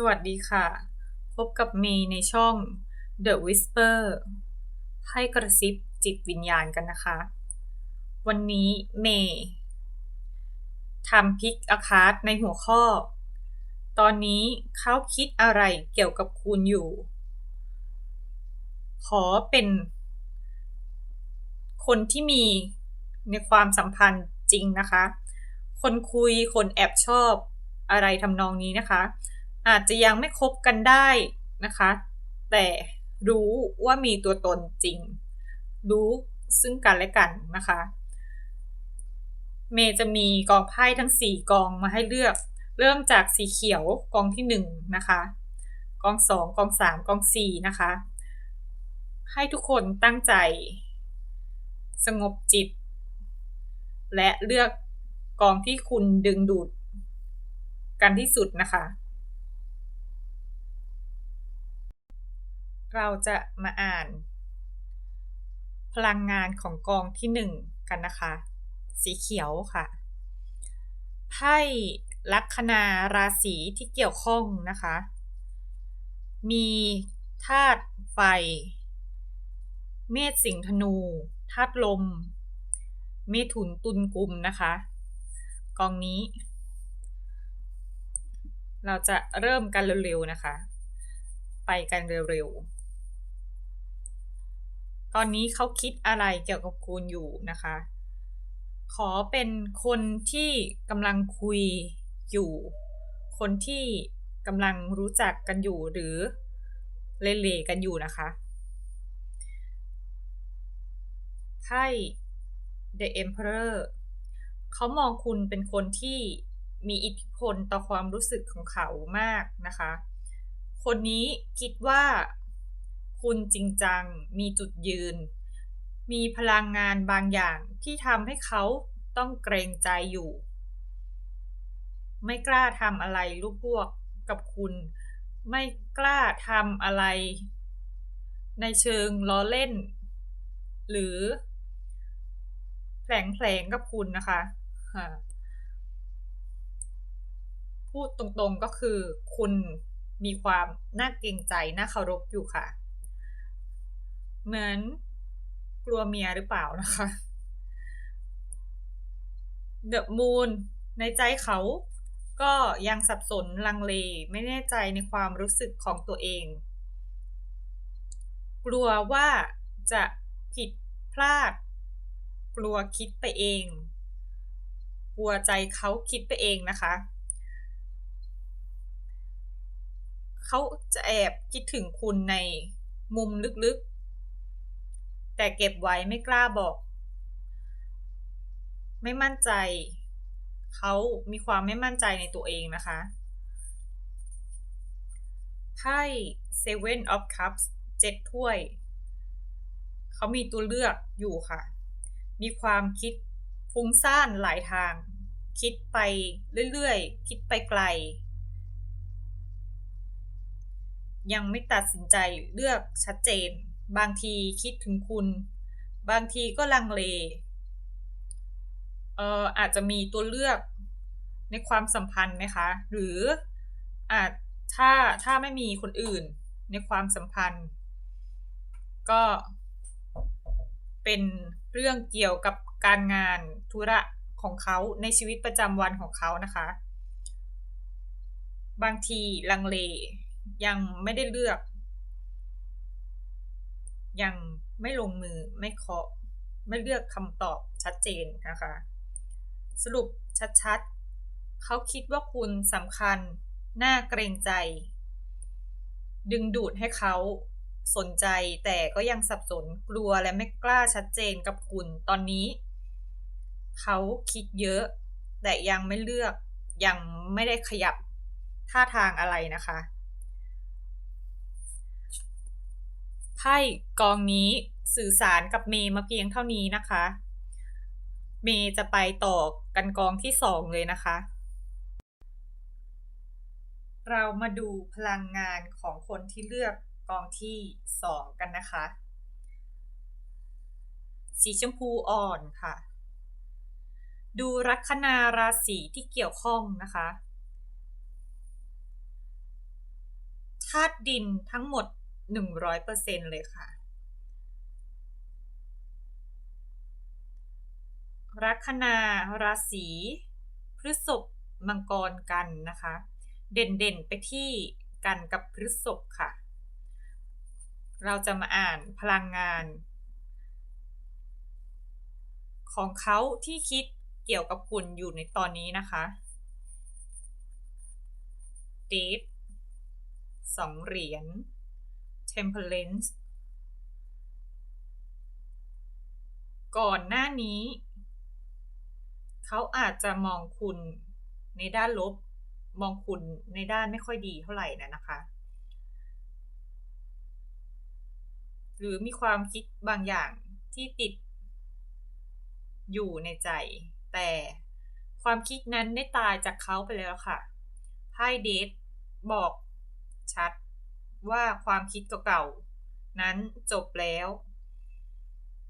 สวัสดีค่ะ พบกับเมย์ในช่อง The Whisper ให้กระซิบจิตวิญญาณกันนะคะ วันนี้เมย์ทำพิกอาคาร์ในหัวข้อ ตอนนี้เขาคิดอะไรเกี่ยวกับคุณอยู่ ขอเป็น คนที่มีในความสัมพันธ์จริงนะคะ คนคุยคนแอบชอบอะไรทำนองนี้นะคะ อาจจะยังไม่คบกันได้นะคะ แต่รู้ว่ามีตัวตนจริง รู้ซึ่งกันและกันนะคะ เมย์จะมีกองไพ่ทั้ง 4 กองมาให้เลือก เริ่มจากสีเขียวกองที่ 1 นะคะ กอง 2 กอง 3 กอง 4 นะคะ ให้ทุกคนตั้งใจ สงบจิต และเลือกกองที่คุณดึงดูดกันที่สุดนะคะ เราจะมาอ่าน พลังงานของกองที่หนึ่งกันนะคะ สีเขียวค่ะ ไพ่ลัคนาราศีที่เกี่ยวข้องนะคะ มีธาตุไฟ เมษสิงห์ธนูธาตุลม เมถุนตุลกุมนะคะ กองนี้ เราจะเริ่มกันเร็วๆนะคะ ไปกันเร็วๆ ตอนนี้เขาคิดอะไรเกี่ยวกับคุณอยู่นะคะ ขอเป็นคนที่กำลังคุยอยู่ คนที่กำลังรู้จักกันอยู่หรือเล่ๆกันอยู่นะคะไพ่ The Emperor เขามองคุณเป็นคนที่มีอิทธิพลต่อความรู้สึกของเขามากนะคะ คนนี้คิดว่า คุณจริงจัง มีจุดยืน มีพลังงานบางอย่างที่ทำให้เขาต้องเกรงใจอยู่ ไม่กล้าทำอะไรลูกพวกกับคุณ ไม่กล้าทำอะไร ในเชิงล้อเล่น หรือแผลงแผลงกับคุณนะคะพูดตรงๆก็คือคุณมีความน่าเกรงใจ น่าเคารพอยู่ค่ะ เหมือนกลัวเมียหรือเปล่านะคะเดอะมูนในใจเขาก็ยังสับสนลังเลไม่แน่ใจในความรู้สึกของตัวเอง กลัวว่าจะผิดพลาด กลัวคิดไปเอง กลัวใจเขาคิดไปเองนะคะ เขาจะแอบคิดถึงคุณในมุมลึก แต่เก็บไว้ไม่กล้าบอก ไม่มั่นใจ เขามีความไม่มั่นใจในตัวเองนะคะไพ่ Seven of Cups เจ็ดถ้วย เขามีตัวเลือกอยู่ค่ะ มีความคิดฟุ้งซ่านหลายทาง คิดไปเรื่อยๆ คิดไปไกล ยังไม่ตัดสินใจเลือกชัดเจน บางทีคิดถึงคุณ บางทีก็ลังเลเอ่ออาจจะมีตัวเลือกในความสัมพันธ์ไหมคะ หรืออาจถ้าถ้าไม่มีคนอื่นในความสัมพันธ์ ก็เป็นเรื่องเกี่ยวกับการงานธุระของเขาในชีวิตประจำวันของเขานะคะ บางทีลังเลยังไม่ได้เลือก ยังไม่ลงมือไม่เคาะไม่เลือกคำตอบชัดเจนนะคะ สรุปชัดๆ เขาคิดว่าคุณสำคัญ น่าเกรงใจ ดึงดูดให้เขาสนใจแต่ก็ยังสับสนกลัวและไม่กล้าชัดเจนกับคุณตอนนี้ เขาคิดเยอะ แต่ยังไม่เลือกยังไม่ได้ขยับท่าทางอะไรนะคะ ไพ่กองนี้สื่อสารกับเมย์มาเพียงเท่านี้นะคะ เมย์จะไปต่อกันกองที่สองเลยนะคะ เรามาดูพลังงานของคนที่เลือกกองที่สองกันนะคะ สีชมพูอ่อนค่ะ ดูลัคนาราศีที่เกี่ยวข้องนะคะธาตุดินทั้งหมด 100%เลยค่ะ ลัคนาราศีพฤษภมังกรกันนะคะ เด่นๆไปที่กันกับพฤษภค่ะ เราจะมาอ่านพลังงาน ของเขาที่คิดเกี่ยวกับคุณอยู่ในตอนนี้นะคะเดทสองเหรียญ Temperance ก่อนหน้านี้ เขาอาจจะมองคุณในด้านลบ มองคุณในด้านไม่ค่อยดีเท่าไหร่นะนะคะ หรือมีความคิดบางอย่างที่ติดอยู่ในใจ แต่ความคิดนั้นได้ตายจากเขาไปแล้วค่ะไพ่เดทบอกชัด ว่าความคิดเก่าๆนั้นจบแล้ว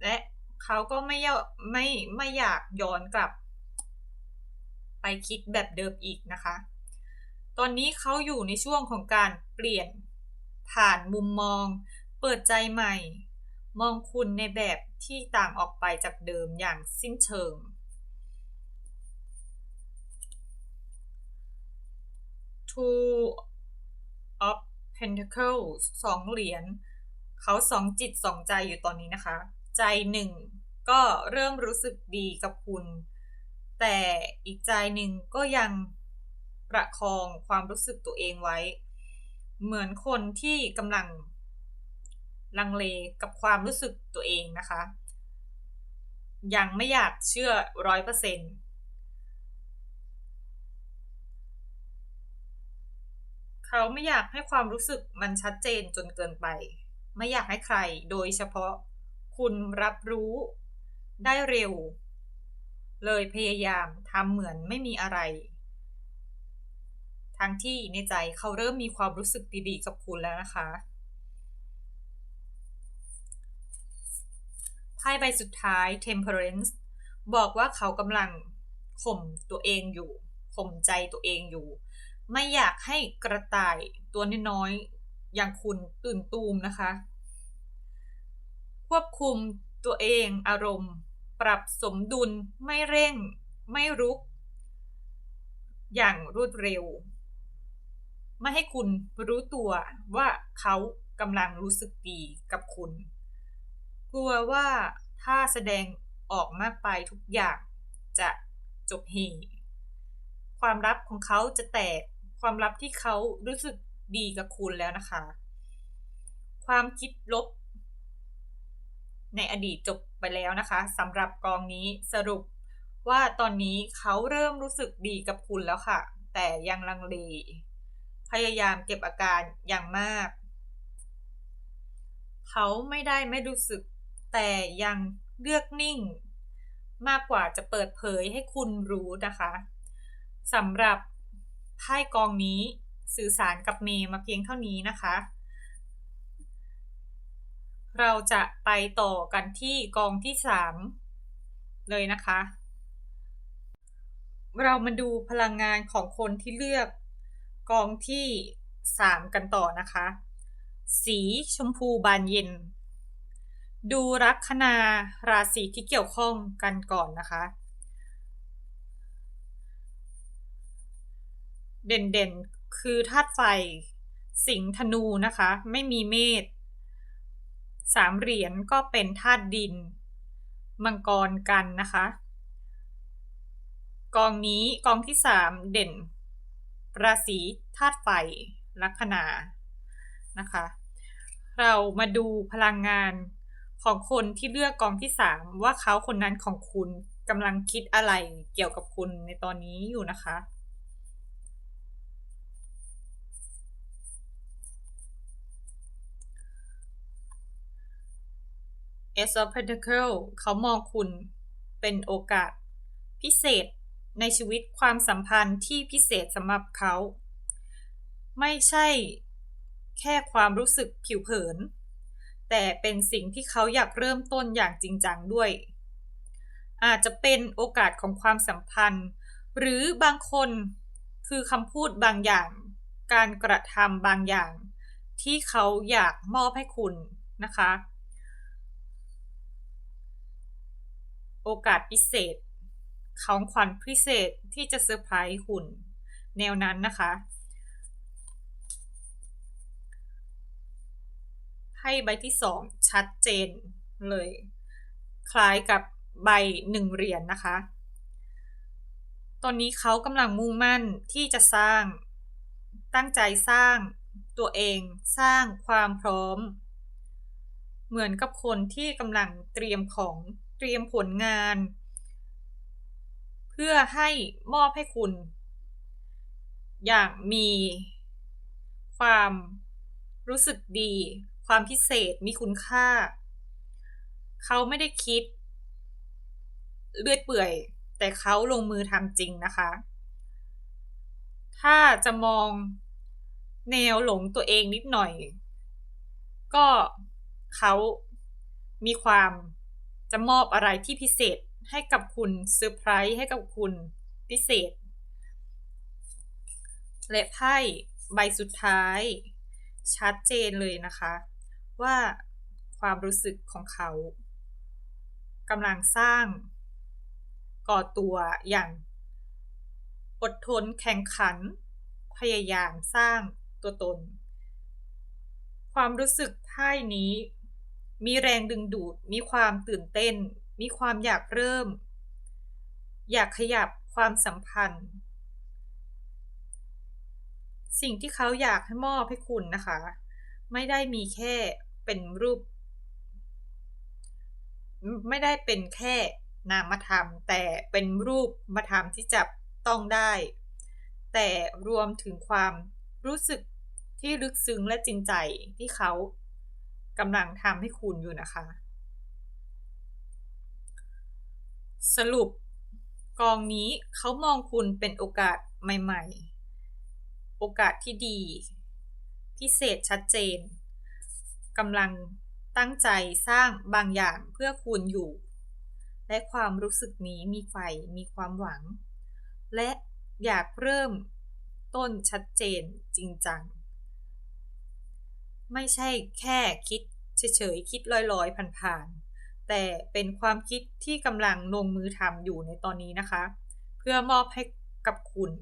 และเขาก็ไม่ไม่ไม่อยากย้อนกลับ ไปคิดแบบเดิมอีกนะคะ ตอนนี้เขาอยู่ในช่วงของการเปลี่ยนผ่านมุมมอง เปิดใจใหม่ มองคุณในแบบที่ต่างออกไปจากเดิมอย่างสิ้นเชิง Two of Pentacles สองเหรียญเขาสองจิตสองใจอยู่ตอนนี้นะคะ ใจหนึ่งก็เริ่มรู้สึกดีกับคุณ แต่อีกใจหนึ่งก็ยังประคองความรู้สึกตัวเองไว้ เหมือนคนที่กำลัง ลังเลกับความรู้สึกตัวเองนะคะ ยังไม่อยากเชื่อร้อยเปอร์เซ็นต์ เขาไม่อยากให้ความรู้สึกมันชัดเจนจนเกินไป ไม่อยากให้ใคร โดยเฉพาะคุณรับรู้ได้เร็ว เลยพยายามทำเหมือนไม่มีอะไร ทั้งที่ในใจเขาเริ่มมีความรู้สึกดีๆกับคุณแล้วนะคะไพ่ใบสุดท้าย Temperance บอกว่าเขากำลังข่มตัวเองอยู่ข่มใจตัวเองอยู่ ไม่อยากให้กระต่ายตัวน้อยๆอย่างคุณตื่นตูมนะคะ ควบคุมตัวเองอารมณ์ ปรับสมดุลไม่เร่ง ไม่รุก อย่างรวดเร็ว ไม่ให้คุณรู้ตัวว่าเขากำลังรู้สึกดีกับคุณ กลัวว่าถ้าแสดงออกมากไปทุกอย่างจะจบเฮความลับของเขาจะแตก ความลับที่เขารู้สึกดีกับคุณแล้วนะคะ ความคิดลบ ในอดีตจบไปแล้วนะคะสำหรับกองนี้สรุปว่าตอนนี้เขาเริ่มรู้สึกดีกับคุณแล้วค่ะ แต่ยังลังเลพยายามเก็บอาการอย่างมาก เขาไม่ได้ไม่รู้สึก แต่ยังเลือกนิ่ง มากกว่าจะเปิดเผยให้คุณรู้นะคะสำหรับ ไพ่กองนี้สื่อสารกับเมย์มาเพียงเท่านี้นะคะ เราจะไปต่อกันที่กองที่สามเลยนะคะ เรามาดูพลังงานของคนที่เลือกกองที่สามกันต่อนะคะ สีชมพูบานเย็น ดูลัคนาราศีที่เกี่ยวข้องกันก่อนนะคะ เด่นๆ คือธาตุไฟ สิงธนูนะคะ ไม่มีเมษสามเหรียญก็เป็นธาตุดิน มังกรกันนะคะ กองนี้กองที่สามเด่น ราศีธาตุไฟลัคนานะคะ เรามาดูพลังงานของคนที่เลือกกองที่สามว่าเขาคนนั้นของคุณกำลังคิดอะไรเกี่ยวกับคุณในตอนนี้อยู่นะคะ Ace of Pentacle เขามองคุณเป็นโอกาส พิเศษในชีวิตความสัมพันธ์ที่พิเศษสำหรับเขา ไม่ใช่แค่ความรู้สึกผิวเผิน แต่เป็นสิ่งที่เขาอยากเริ่มต้นอย่างจริงจังด้วย อาจจะเป็นโอกาสของความสัมพันธ์ หรือบางคนคือคำพูดบางอย่าง การกระทำบางอย่าง ที่เขาอยากมอบให้คุณนะคะ โอกาสพิเศษ ของขวัญพิเศษที่จะเซอร์ไพรส์คุณแนวนั้นนะคะให้ใบที่สองชัดเจนเลย คล้ายกับใบหนึ่งเหรียญนนะคะ ตอนนี้เขากำลังมุ่งมั่นที่จะสร้างตั้งใจสร้างตัวเองสร้างความพร้อม เหมือนกับคนที่กำลังเตรียมของ เตรียมผลงาน เพื่อให้มอบให้คุณ อย่างมีความรู้สึกดี ความพิเศษมีคุณค่า เขาไม่ได้คิด เลือยเปื่อย แต่เขาลงมือทำจริงนะคะ ถ้าจะมองแนวหลงตัวเองนิดหน่อย ก็เขามีความ จะมอบอะไรที่พิเศษให้กับคุณเซอร์ไพรส์ให้กับคุณพิเศษ และไพ่ใบสุดท้าย ชัดเจนเลยนะคะ ว่าความรู้สึกของเขากำลังสร้างก่อตัวอย่างอดทนแข่งขัน พยายามสร้างตัวตน ความรู้สึกไพ่นี้ มีแรงดึงดูด มีความตื่นเต้น มีความอยากเริ่ม อยากขยับความสัมพันธ์ สิ่งที่เขาอยากให้มอบให้คุณนะคะ ไม่ได้มีแค่เป็นรูป ไม่ได้เป็นแค่นามธรรม แต่เป็นรูปมาธรรมที่จับต้องได้ แต่รวมถึงความรู้สึกที่ลึกซึ้งและจริงใจที่เขา กำลังทำให้คุณอยู่นะคะ สรุปกองนี้เขามองคุณเป็นโอกาสใหม่ ๆ โอกาสที่ดี พิเศษชัดเจนกำลังตั้งใจสร้างบางอย่างเพื่อคุณอยู่ และความรู้สึกนี้มีไฟมีความหวัง และอยากเริ่มต้นชัดเจนจริงจัง ไม่ใช่แค่คิดเฉยๆคิดลอยๆผ่านๆ แต่เป็นความคิดที่กำลังลงมือทำอยู่ในตอนนี้นะคะ เพื่อมอบให้กับคุณ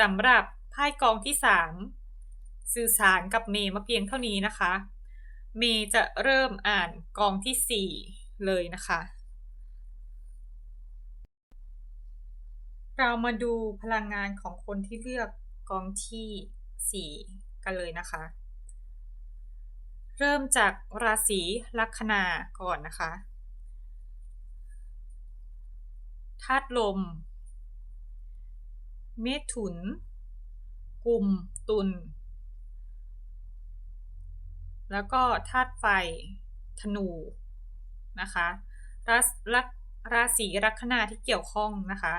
สำหรับไพ่กองที่ 3 สื่อสารกับเมย์มาเพียงเท่านี้นะคะ เมย์จะเริ่มอ่านกองที่ 4 เลยนะคะ เรามาดูพลังงานของคนที่เลือกกองที่ 4 กันเลยนะคะ เริ่มจากราศีลัคนาก่อนนะคะธาตุลม เมถุน กลุ่ม ตุล แล้วก็ธาตุไฟ ธนู นะคะราราศีลัคนาที่เกี่ยวข้องนะคะ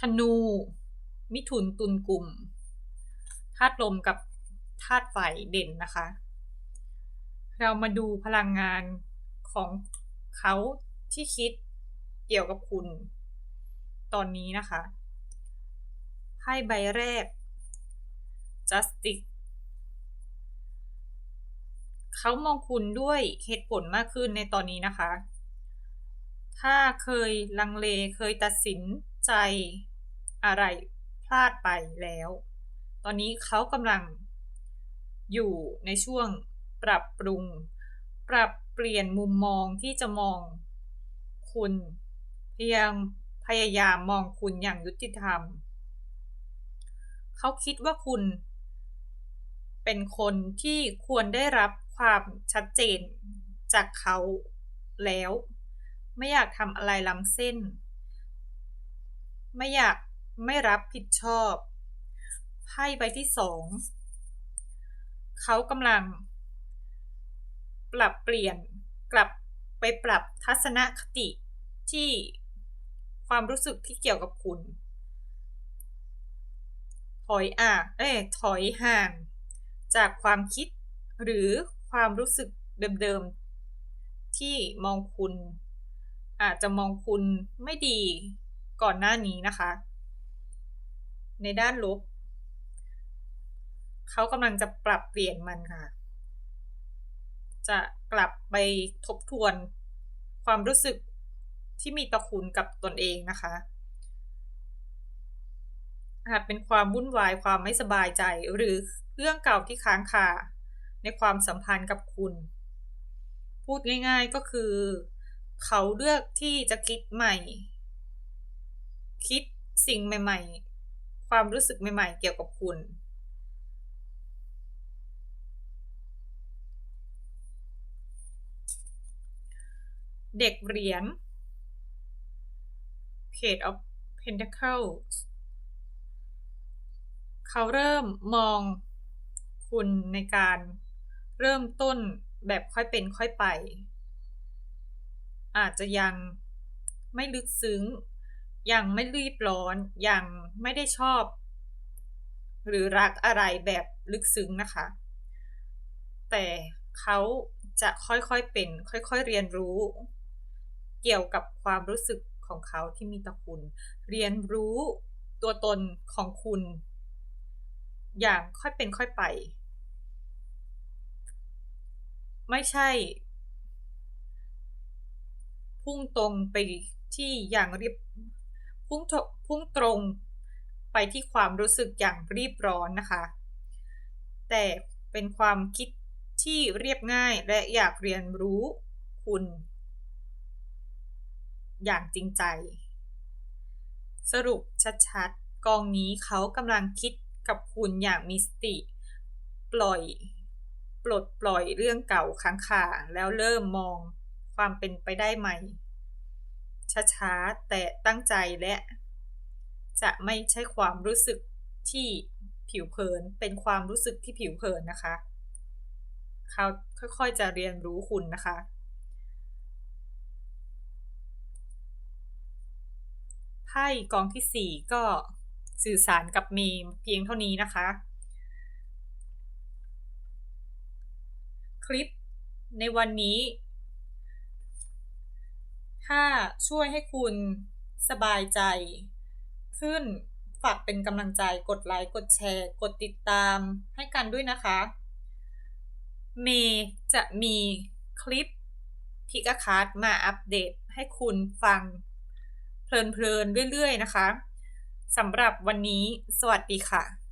ธนู มิถุนตุลกลุ่มธาตุลมกับธาตุไฟเด่นนะคะ เรามาดูพลังงานของเขาที่คิดเกี่ยวกับคุณ ตอนนี้นะคะไพ่ใบแรก justice เขามองคุณด้วยเหตุผลมากขึ้นในตอนนี้นะคะ ถ้าเคยลังเลเคยตัดสินใจอะไร พลาดไปแล้ว ตอนนี้เขากำลังอยู่ในช่วงปรับปรุง ปรับเปลี่ยนมุมมองที่จะมองคุณพยายามพยายามมองคุณอย่างยุติธรรม เขาคิดว่าคุณ เป็นคนที่ควรได้รับความชัดเจนจากเขาแล้ว ไม่อยากทำอะไรล้ำเส้น ไม่อยาก ไม่รับผิดชอบไพ่ใบที่สองเขากำลัง ปรับเปลี่ยนกลับไปปรับทัศนคติที่ความรู้สึกที่เกี่ยวกับคุณ ถอยอะเอ้ถอยห่าง จากความคิดหรือความรู้สึกเดิมๆ ที่มองคุณ อาจจะมองคุณไม่ดีก่อนหน้านี้นะคะ ในด้านลบเขากำลังจะปรับเปลี่ยนมันค่ะ จะกลับไปทบทวนความรู้สึกที่มีต่อคุณกับตนเองนะคะ อาจเป็นความวุ่นวายความไม่สบายใจหรือเรื่องเก่าที่ค้างคาในความสัมพันธ์กับคุณ พูดง่าย ๆก็คือ เขาเลือกที่จะคิดใหม่ คิดสิ่งใหม่ ๆ ความรู้สึกใหม่ๆ เกี่ยวกับคุณ เด็กเหรียญ Page of Pentacles เขาเริ่มมองคุณในการเริ่มต้นแบบค่อยเป็นค่อยไป อาจจะยังไม่ลึกซึ้ง ยังไม่รีบร้อน ยังไม่ได้ชอบ หรือรักอะไรแบบลึกซึ้งนะคะ แต่เขาจะค่อยๆเป็น ค่อยๆเรียนรู้ เกี่ยวกับความรู้สึกของเขาที่มีต่อคุณ เรียนรู้ตัวตนของคุณ อย่างค่อยเป็นค่อยไป ไม่ใช่ พุ่งตรงไปที่อย่างรีบ พุ่งพุ่งตรงไปที่ความรู้สึกอย่างรีบร้อนนะคะ แต่เป็นความคิดที่เรียบง่ายและอยากเรียนรู้คุณ อย่างจริงใจ สรุปชัดๆ กองนี้เขากำลังคิดกับคุณอย่างมีสติ ปล่อย ปลดปล่อยเรื่องเก่าค้างคาแล้วเริ่มมองความเป็นไปได้ใหม่ ช้าๆ แต่ตั้งใจและ จะไม่ใช่ความรู้สึกที่ผิวเผิน เป็นความรู้สึกที่ผิวเผินนะคะ เขาค่อยๆจะเรียนรู้คุณนะคะ ไพ่กองที่สี่ก็สื่อสารกับเมมเพียงเท่านี้นะคะ คลิปในวันนี้ ถ้าช่วยให้คุณสบายใจ ขึ้นฝากเป็นกำลังใจกดไลค์กดแชร์ กดติดตามให้กันด้วยนะคะ เมย์จะมีคลิปพิกาคาร์ดมาอัปเดตให้คุณฟัง เพลินๆเรื่อยๆนะคะสำหรับวันนี้สวัสดีค่ะ